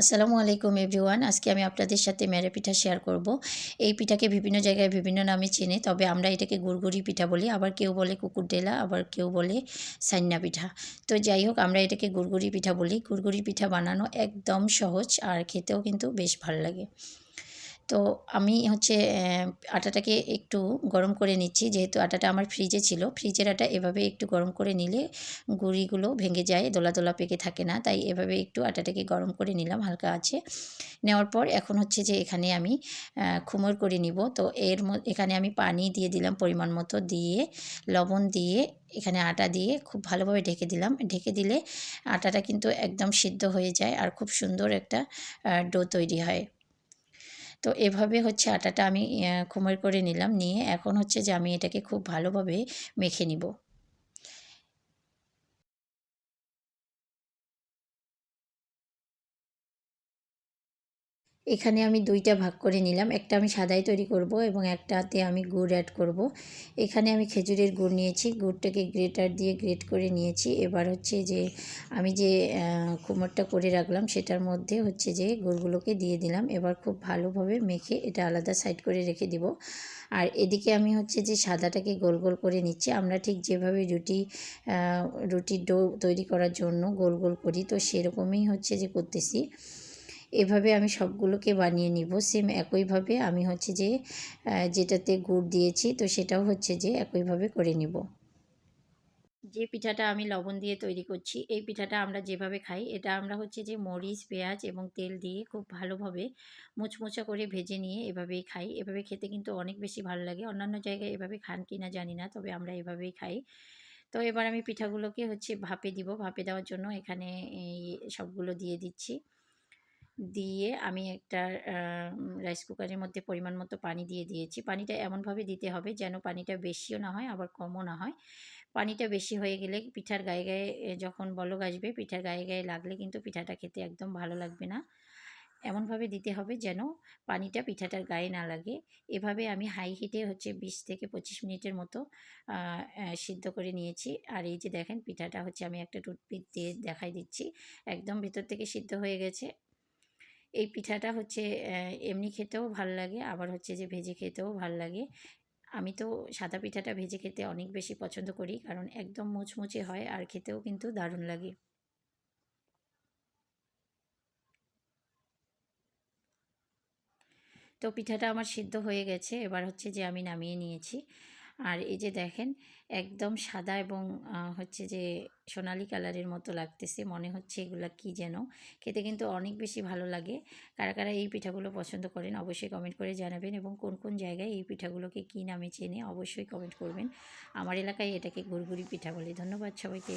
আসসালামু আলাইকুম এভরিওয়ান। আজকে আমি আপনাদের সাথে মেরে পিঠা শেয়ার করব। এই পিঠাকে বিভিন্ন জায়গায় বিভিন্ন নামে চেনে, তবে আমরা এটাকে গুড়গুড়ি পিঠা বলি। আবার কেউ বলে কুকুর ডেলা আবার কেউ বলে সান্না পিঠা। তো যাই হোক, আমরা এটাকে গুড়গুড়ি পিঠা বলি। গুড়গুড়ি পিঠা বানানো একদম সহজ আর খেতেও কিন্তু বেশ ভালো লাগে। তো আমি হচ্ছে আটাটাকে একটু গরম করে নিচ্ছি। যেহেতু আটাটা আমার ফ্রিজে ছিল ফ্রিজের আটা এভাবে একটু গরম করে নিলে গুঁড়িগুলো ভেঙে যায়, দোলা দোলা পেকে থাকে না। তাই এভাবে একটু আটাটাকে গরম করে নিলাম হালকা আছে। নেওয়ার পর এখন হচ্ছে যে এখানে আমি খুমর করে নিব। তো এর এখানে আমি পানি দিয়ে দিলাম পরিমাণ মতো দিয়ে, লবণ দিয়ে, এখানে আটা দিয়ে খুব ভালোভাবে ঢেকে দিলাম। ঢেকে দিলে আটাটা কিন্তু একদম সিদ্ধ হয়ে যায় আর খুব সুন্দর একটা ডো তৈরি হয়। তো এভাবে হচ্ছে আটাটা আমি খোমর করে নিলাম। নিয়ে এখন হচ্ছে যে আমি এটাকে খুব ভালোভাবে মেখে নিব। এখানে আমি দুইটা ভাগ করে নিলাম। একটা আমি সাদাই তৈরি করব এবং একটাতে আমি গুড় অ্যাড করব। এখানে আমি খেজুরের গুড় নিয়েছি। গুড়টাকে গ্রেটার দিয়ে গ্রেট করে নিয়েছি। এবার হচ্ছে যে আমি যে কুমোরটা করে রাখলাম সেটার মধ্যে হচ্ছে যে গুড়গুলোকে দিয়ে দিলাম। এবার খুব ভালোভাবে মেখে এটা আলাদা সাইড করে রেখে দিব। আর এদিকে আমি হচ্ছে যে সাদাটাকে গোল গোল করে নিচ্ছি। আমরা ঠিক যেভাবে রুটি রুটির ডো তৈরি করার জন্য গোল গোল করি, তো সেরকমই হচ্ছে যে করতেছি। এভাবে আমি সবগুলোকে বানিয়ে নিব। সেম একইভাবে আমি হচ্ছে যে যেটাতে গুড় দিয়েছি, তো সেটাও হচ্ছে যে একইভাবে করে নিব। যে পিঠাটা আমি লবণ দিয়ে তৈরি করছি, এই পিঠাটা আমরা যেভাবে খাই, এটা আমরা হচ্ছে যে মরিচ, পেঁয়াজ এবং তেল দিয়ে খুব ভালোভাবে মুচমুচা করে ভেজে নিয়ে এভাবেই খাই। এভাবে খেতে কিন্তু অনেক বেশি ভালো লাগে। অন্যান্য জায়গায় এভাবে খান কি না জানি না, তবে আমরা এভাবেই খাই। তো এবার আমি পিঠাগুলোকে হচ্ছে ভাপে দিব। ভাপে দেওয়ার জন্য এখানে সবগুলো দিয়ে দিচ্ছি। দিয়ে আমি একটা রাইস কুকারের মধ্যে পরিমাণ মতো পানি দিয়ে দিয়েছি। পানিটা এমনভাবে দিতে হবে যেন পানিটা বেশিও না হয়, আবার কমও না হয়। পানিটা বেশি হয়ে গেলে পিঠার গায়ে গায়ে যখন বলক আসবে, পিঠার গায়ে গায়ে লাগলে কিন্তু পিঠাটা খেতে একদম ভালো লাগবে না। এমনভাবে দিতে হবে যেন পানিটা পিঠাটার গায়ে না লাগে। এভাবে আমি হাই হিটে হচ্ছে বিশ থেকে পঁচিশ মিনিটের মতো সিদ্ধ করে নিয়েছি। আর এই যে দেখেন পিঠাটা হচ্ছে আমি একটা টুথপিক দিয়ে দেখাই দিচ্ছি। একদম ভিতর থেকে সিদ্ধ হয়ে গেছে। এই পিঠাটা হচ্ছে এমনি খেতেও ভালো লাগে, আবার হচ্ছে যে ভেজে খেতেও ভালো লাগে। আমি তো সাদা পিঠাটা ভেজে খেতে অনেক বেশি পছন্দ করি, কারণ একদম মুচমুচে হয় আর খেতেও কিন্তু দারুণ লাগে। তো পিঠাটা আমার সিদ্ধ হয়ে গেছে, এবার হচ্ছে যে আমি নামিয়ে নিয়েছি। আর এই যে দেখেন, একদম সাদা এবং হচ্ছে যে সোনালি কালারের মতো লাগতেছে। মনে হচ্ছে এগুলো কি যেন? খেতে কিন্তু অনেক বেশি ভালো লাগে। কারা কারা এই পিঠাগুলো পছন্দ করেন অবশ্যই কমেন্ট করে জানাবেন এবং কোন কোন জায়গায় এই পিঠাগুলোকে কী নামে চেনে অবশ্যই কমেন্ট করবেন। আমার এলাকায় এটাকে গুড়গুড়ি পিঠা বলে। ধন্যবাদ সবাইকে।